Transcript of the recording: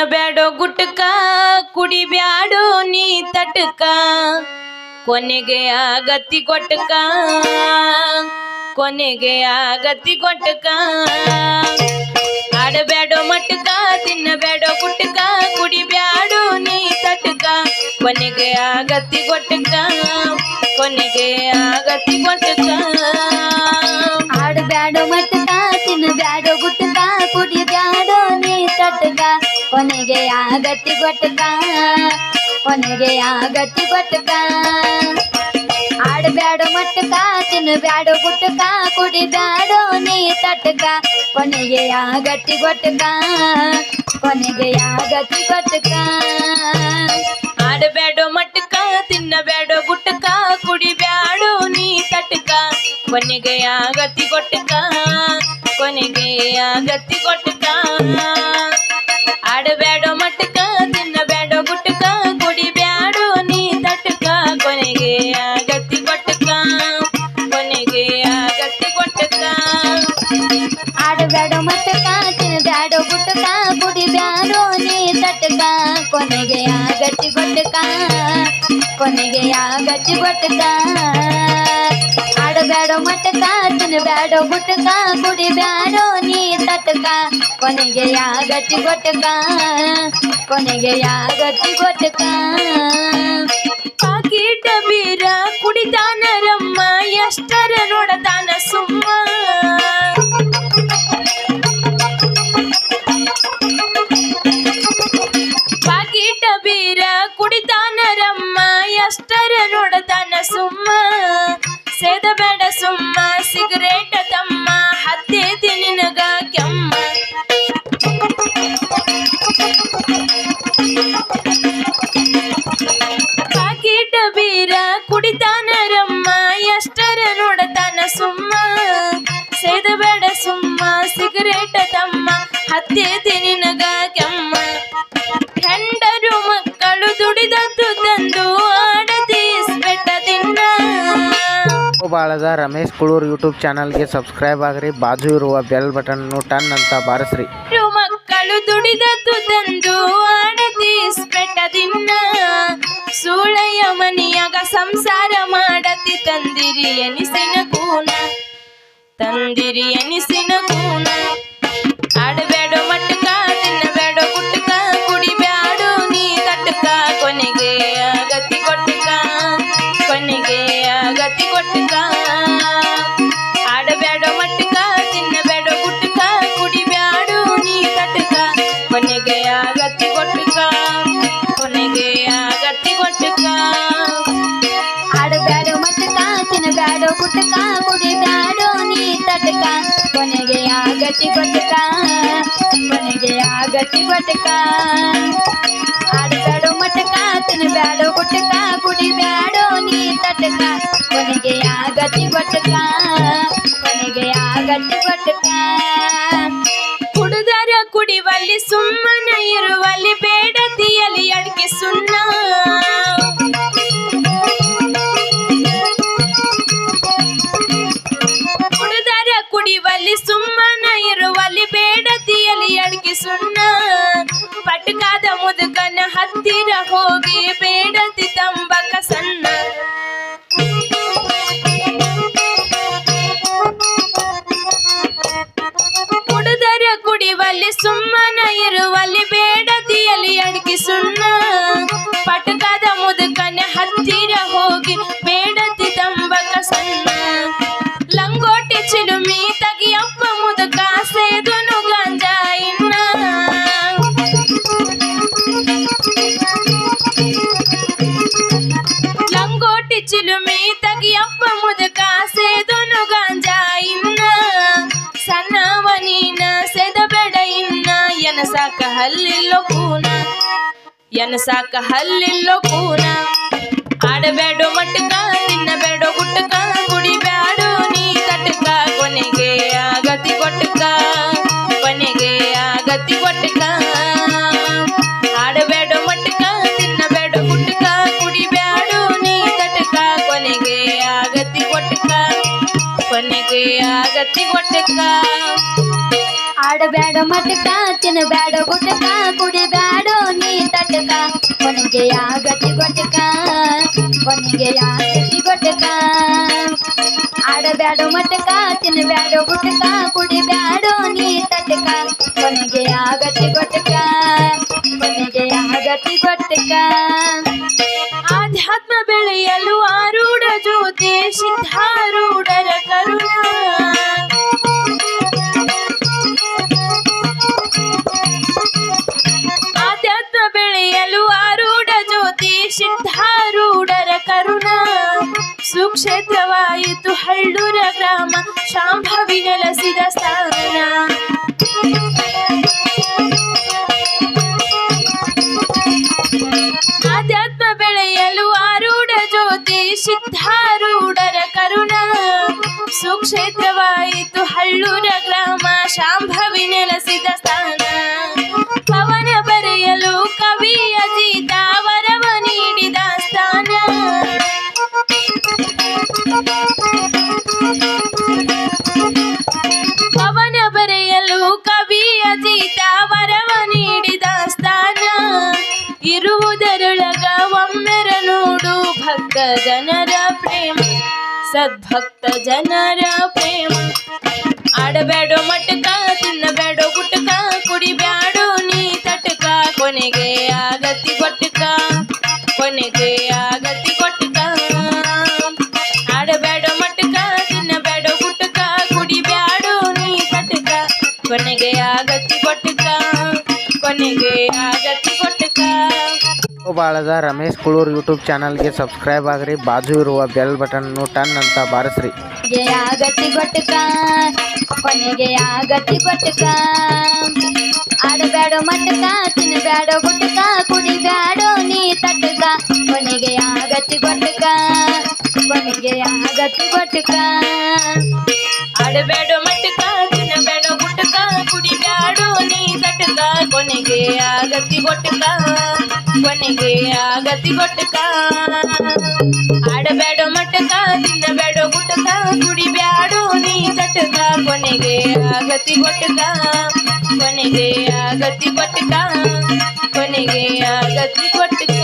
ತಿನ್ನಬ್ಯಾಡೋ ಗುಟ್ಕ ಕುಡಿಬ್ಯಾಡೋ ನೀ ತಟಕ. ಕೊನೆಗೆ ಆಗತಿ ಕೊಟ್ಟಕ ಕೊನೆಗೆ ಆಗತಿ ಕೊಟ್ಟಕ ಆಡಬ್ಯಾಡೋ ಮಟ್ಟಕ ತಿನ್ನಬ್ಯಾಡೋ ಗುಟ್ಕ ಕುಡಿಬ್ಯಾಡೋ ನೀ ತಟಕ. ಕೊನೆಗೆ ಆಗತಿ ಕೊಟ್ಟಕ ಕೊನೆಗೆ ಆಗತಿ ಕೊಟ್ಟಕ ಕೊನೆಗೆ ಆಗತ್ತಿ ಗೊಟ್ಟಕ ಕೊನೆಗೆ ಆಗತ್ತಿ ಗೊಟ್ಟಕ ಆಡಬ್ಯಾಡೋ ಮಟ್ಟಕ ತಿನ್ನಬ್ಯಾಡೋ ಗುಟ್ಟಕ, ಕುಡಿಬ್ಯಾಡೋ ನೀ ತಟ್ಟಕ? ಕೊನೆಗೆ ಆಗತಿ ಗೊಟ್ಟಕ ಕೊನೆಗೆ ಆಗತ್ತಿ ಗೊಟ್ಟಕ ಆಡಬ್ಯಾಡೋ ಮಟ್ಟಕ ತಿನ್ನಬ್ಯಾಡೋ ಗುಟ್ಟಕ, ಕುಡಿಬ್ಯಾಡೋ ನೀ ತಟ್ಟಕ? ಕೊನೆಗೆ ಆಗತಿ ಕೊಟ್ಟಕ ಕೊನೆಗೆ ಆಗತಿ ಕೊಟ್ಟಕ ಆಡಬ್ಯಾಡೋ ಮಟ್ಟಕ ಬ್ಯಾಡ ಗುಟ್ಟಕ ಕುಡಿಬ್ಯಾಡೋ ನೀ ತಟ್ಟಕ ಕೊನೆಗೆ ಗಟ್ಟಿ ಗೊಟ್ಟಕ ಕೊನೆಗೆ ಗಟ್ಟಿ ಗೊಟ್ಟಕ ಆಡಬ್ಯಾಡೋ ಮಟ್ಟಕ ತಿನ್ನಬ್ಯಾಡೋ ಗುಟ್ಟಕ ಕುಡಿಬ್ಯಾಡೋ ನೀ ತಟ್ಟಕ ಕೊನೆಗೆ ಗಟ್ಟಿ ಗೊಟ್ಟಕ ಕೊನೆಗೆ ಗಟ್ಟಿ ಗೊಟ್ಟಕ ಪಾಕಿಟ ಬೀರ ಕುಡಿತಾನರಮ್ಮ ಎಷ್ಟರ ನೋಡತಾನ ಸುಮ್ಮ. ಹತ್ತೇತಿ ನಿನಗ ಕೆಮ್ಮ. ಪಾಕಿಟ ಬೀರ ಕುಡಿತಾನರಮ್ಮ ಎಷ್ಟರ ನೋಡತಾನ ಸುಮ್ಮ. ಸೇದ ಬೇಡ ಸುಮ್ಮ, ಸಿಗರೇಟ ತಮ್ಮ ಹತ್ತೇತಿ ಬಾಳದ ರಮೇಶ್ ಕುಳೂರ್ ಯೂಟ್ಯೂಬ್ ಚಾನಲ್ಗೆ ಸಬ್ಸ್ಕ್ರೈಬ್ ಆಗ್ರಿ ಬಾಜು ಇರುವ ಬೆಲ್ ಬಟನ್ ಟನ್ ಅಂತ ಬಾರಿಸ್ರಿ ಹೆಂಡ್ರು ಮಕ್ಕಳು ದುಡಿದದ್ದು ತಂದು ಆಡದಿ ಬೆಟ್ಟ ತಿನ್ನ ಸೂಳೆಯ ಮನಿಯಾಗ ಸಂಸಾರ ಮಾಡತಿ ತಂದಿರಿ ಎನಿಸಿನ ಕೂನ ತಂದಿರಿ ಎನಿಸಿನ ಆಗತಿ ಕೊಟ್ಟಕ, ಆಡಬೇಡೋ ಮಟ್ಟಕ, ತಿನ್ನಬೇಡೋ ಗುಟ್ಟಕ ಕುಡಿಬ್ಯಾಡೋ ನೀ ತಟ್ಟಕ. ಕೊನೆಗೆ ಆಗತಿ ಕೊಟ್ಟಕ, ಕೊನೆಗೆ ಆಗತಿ ಕೊಟ್ಟಕ. ಆಡಬ್ಯಾಡೋ ಮಟ್ಟಕ ತಿನ್ನಬ್ಯಾಡೋ ಗುಟ್ಟಕ ಕುಡಿಬ್ಯಾಡೋ ನೀ ತಟಕ ಕೊನೆಗೆ ಆಗತಿ ಗೊಟ್ಟಕ ಕೊನೆಗೆ ಆಗತಿ ಗೊಟ್ಟಕ ಆಡಬ್ಯಾಡೋ ಮಟ್ಟಕ ತಿನ್ನಬ್ಯಾಡೋ ಗುಟ್ಟಕ ಕುಡಿಬ್ಯಾಡೋ ಕುಡುದರ ಕುಡಿವಲ್ಲಿ ಸುಮ್ಮನೆ ಇರುವಲ್ಲಿ ಹಲ್ಲಿಲ್ಲೋ ಕೂನ ಎನಸಾಕ ಹಲ್ಲಿಲ್ಲೋ ಕೂನ. ಆಡಬೇಡೋ ಮಟ್ಟಕ ತಿನ್ನಬೇಡೋ ಗುಟ್ಟಕ ಕುಡಿಬ್ಯಾಡೋ ನೀ ತಟಕ ಕೊನೆಗೆ ಆಗತಿ ಕೊಟ್ಟಕ ಕೊನೆಗೆ ಆಗತಿ ಕೊಟ್ಟಕ ಆಡಬೇಡೋ ಮಟ್ಟಕ ತಿನ್ನಬೇಡೋ ಗುಟ್ಟಕ ಕುಡಿಬ್ಯಾಡೋ ನೀ ತಟಕ ಕೊನೆಗೆ ಆಗತಿ ಕೊಟ್ಟಕ ಕೊನೆಗೆ ಆಗತಿ ಕೊಟ್ಟಕ ಆಡಬ್ಯಾಡ ಗುಟಕ, ಕುಡಿಬೇಡ ನೀ ತಟಕ. ಕೊನೆಗೆ ಆಗತಿ ಗೊಟಕ ಕೊನೆಗೆ ಆಗತಿ ಗೊಟಕ ಆಡಬೇಡ ಮಟಕ, ತಿನ್ನಬೇಡ ಗುಟಕ, ಕುಡಿಬೇಡ ನೀ ತಟಕ. ಕೊನೆಗೆ ಗತಿ ಗೊಟಕ ಕೊನೆಗೆ ಆಗತಿ ಗೊಟಕ ಆಧ್ಯಾತ್ಮ ಹಳ್ಳೂರ ಗ್ರಾಮ, ಶಾಂಭವಿ ನೆಲೆಸಿದ ಸ್ಥಾನ ಆಧ್ಯಾತ್ಮ ಬೆಳೆಯಲು ಆರೂಢ ಜ್ಯೋತಿ, ಸಿದ್ಧಾರೂಢರ ಕರುಣ. ಸುಕ್ಷೇತ್ರವಾಯಿತು ಹಳ್ಳೂರ ಗ್ರಾಮ, ಶಾಂಭವಿ ನೆಲೆಸಿದ ಸದ್ಭಕ್ತ ಜನರ ಪ್ರೇಮ ಆಡಬೇಡೋ ಮಟಕ ತಿನ್ನಬೇಡೋ ಗುಟಕ ಕುಡಿಬ್ಯಾಡೋ ನೀ ತಟಕ ಕೊನೆಗೆ ಆಗತಿ ಗೊಟ್ಟಕ ಕೊನೆಗೆ ಆಗತಿ ಗೊಟ್ಟಕ ಆಡಬೇಡೋ ಮಟಕ ತಿನ್ನಬೇಡೋ ಗುಟಕ ಕುಡಿಬ್ಯಾಡೋ ನೀ ತಟಕ ಕೊನೆಗೆ ಆಗತಿ ಗೊಟ್ಟಕ ಕೊನೆಗೆ ಆಗತಿ ಗೊಟ್ಟಕ ಬಾಳದ ರಮೇಶ್ ಕುಳೂರ್ ಯೂಟ್ಯೂಬ್ ಚಾನಲ್ಗೆ ಸಬ್ಸ್ಕ್ರೈಬ್ ಆಗ್ರಿ, ಬಾಜು ಇರುವ ಬೆಲ್ ಬಟನ್ನು ಟನ್ ಅಂತ ಬಾರಿಸ್ರಿ. ಕೊನೆಗೆ ಆಗತಿ ಗೊಟ್ಟಕ ಕೊನೆಗೆ ಆಗತಿ ಗೊಟ್ಟಕ ಆಡಬ್ಯಾಡೋ ಮಟಕ ತಿನ್ನಬ್ಯಾಡೋ ಗುಟ್ಟಕ ಕುಡಿಬ್ಯಾಡೋ ನೀ ತಟಕ. ಕೊನೆಗೆ ಆಗತಿ ಗೊಟ್ಟಕ ಕೊನೆಗೆ ಆಗತಿ ಗೊಟ್ಟಕ ಆಡಬೇಡೋ ಕೊನೆಗೆ ಆಗತಿ ಗೊಟ್ಟಕ ಕೊನೆಗೆ ಆಗತಿ ಗೊಟ್ಟಕ ಆಡಬೇಡ ಮಟಕ ತಿನ್ನಬೇಡ ಗುಟಕ ಕುಡಿಬ್ಯಾಡೋ ನೀ ತಟಕ. ಕೊನೆಗೆ ಆಗತಿ ಗೊಟ್ಟಕ ಕೊನೆಗೆ ಆಗತಿ ಗೊಟ್ಟಕ ಕೊನೆಗೆ ಆಗತಿ ಗೊಟ್ಟಕ